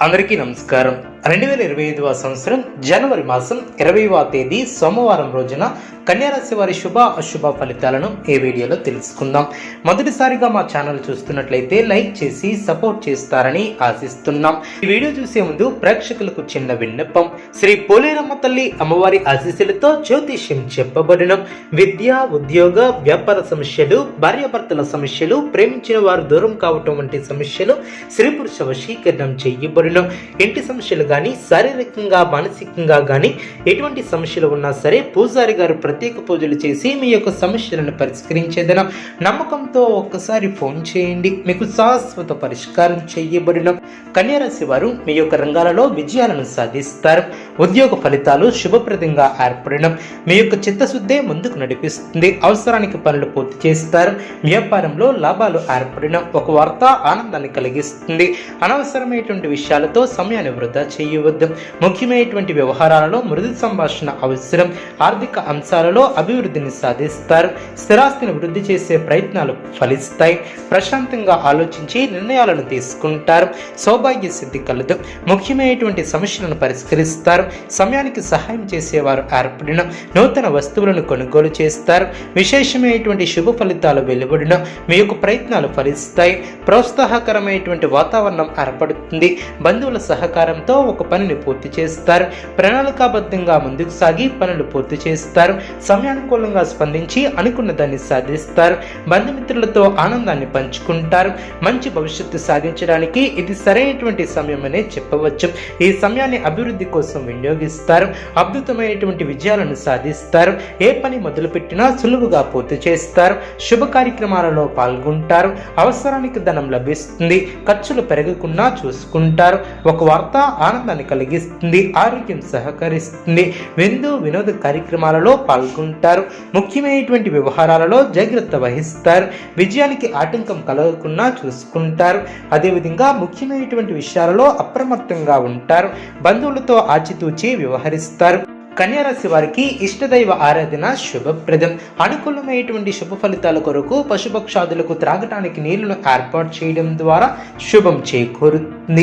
అందరికీ నమస్కారం. రెండు వేల ఇరవై ఐదవ సంవత్సరం జనవరి మాసం ఇరవైవ తేదీ సోమవారం రోజున కన్యారాశి వారి శుభ అశుభ ఫలితాలను ఈ వీడియోలో తెలుసుకుందాం. మొదటిసారిగా మా ఛానల్ చూస్తున్నట్లయితే లైక్ చేసి సపోర్ట్ చేస్తారని ఆశిస్తున్నాం. ఈ వీడియో చూసే ముందు ప్రేక్షకులకు చిన్న విన్నపం. శ్రీ పోలేరమ్మ తల్లి అమ్మవారి ఆశీస్సులతో జ్యోతిష్యం చెప్పబడిన. విద్య ఉద్యోగ వ్యాపార సమస్యలు భార్యాభర్తల సమస్యలు ప్రేమించిన వారు దూరం కావటం వంటి సమస్యలు స్త్రీ పురుష వశీకరణం చేయబడిన. ఇంటి సమస్యలు కానీ శారీరకంగా మానసికంగా కానీ ఎటువంటి సమస్యలు ఉన్నా సరే పూజారి గారు ప్రత్యేక పూజలు చేసి మీ యొక్క సమస్యలను పరిష్కరించేదన. నమ్మకంతో ఒక్కసారి ఫోన్ చేయండి. మీకు శాశ్వత పరిష్కారం చేయబడిన. కన్యారాశి వారు మీ యొక్క రంగాలలో విజయాలను సాధిస్తారు. ఉద్యోగ ఫలితాలు శుభప్రదంగా ఏర్పడడం మీ యొక్క చిత్తశుద్ధే ముందుకు నడిపిస్తుంది. అవసరానికి పనులు పూర్తి చేస్తారు. వ్యాపారంలో లాభాలు ఏర్పడడం ఒక వార్త ఆనందాన్ని కలిగిస్తుంది. అనవసరమైనటువంటి విషయాలతో సమయాన్ని వృధా చేయవద్దు. ముఖ్యమైనటువంటి వ్యవహారాలలో మృదు సంభాషణ అవసరం. ఆర్థిక అంశాలలో అభివృద్ధిని సాధిస్తారు. స్థిరాస్తిని వృద్ధి చేసే ప్రయత్నాలు ఫలిస్తాయి. ప్రశాంతంగా ఆలోచించి నిర్ణయాలను తీసుకుంటారు. సౌభాగ్య సిద్ధి కలదు. ముఖ్యమైనటువంటి సమస్యలను పరిష్కరిస్తారు. సమయానికి సహాయం చేసేవారు ఏర్పడిన నూతన వస్తువులను కొనుగోలు చేస్తారు. విశేషమైనటువంటి శుభ ఫలితాలు వెలువడిన మీ యొక్క ప్రయత్నాలు ఫలిస్తాయి. ప్రోత్సాహకరమైనటువంటి వాతావరణం ఏర్పడుతుంది. బంధువుల సహకారంతో ఒక పనిని పూర్తి చేస్తారు. ప్రణాళికాబద్ధంగా ముందుకు సాగి పనులు పూర్తి చేస్తారు. సమయానుకూలంగా స్పందించి అనుకున్న దాన్ని సాధిస్తారు. బంధుమిత్రులతో ఆనందాన్ని పంచుకుంటారు. మంచి భవిష్యత్తు సాధించడానికి ఇది సరైనటువంటి సమయం అనే చెప్పవచ్చు. ఈ సమయాన్ని అభివృద్ధి కోసం వినియోగిస్తారు అద్భుతమైనటువంటి విజయాలను సాధిస్తారు ఏ పని మొదలుపెట్టినా సులువుగా పూర్తి చేస్తారు శుభ కార్యక్రమాలలో పాల్గొంటారు అవసరానికి ధనం లభిస్తుంది ఖర్చులు పెరగకుండా చూసుకుంటారు ఒక వార్త ఆనందాన్ని కలిగిస్తుంది ఆరోగ్యం సహకరిస్తుంది విందు వినోద కార్యక్రమాలలో పాల్గొంటారు ముఖ్యమైనటువంటి వ్యవహారాలలో జాగ్రత్త వహిస్తారు విజయానికి ఆటంకం కలగకుండా చూసుకుంటారు అదేవిధంగా ముఖ్యమైనటువంటి విషయాలలో అప్రమత్తంగా ఉంటారు బంధువులతో ఆచితూ ఆచితూచి వ్యవహరిస్తారు. కన్యారాశి వారికి ఇష్టదైవ ఆరాధన శుభప్రదం. అనుకూలమైనటువంటి శుభ ఫలితాల కొరకు పశుపక్షాదులకు త్రాగటానికి నీళ్ళను ఏర్పాటు చేయడం ద్వారా శుభం చేకూరుతుంది.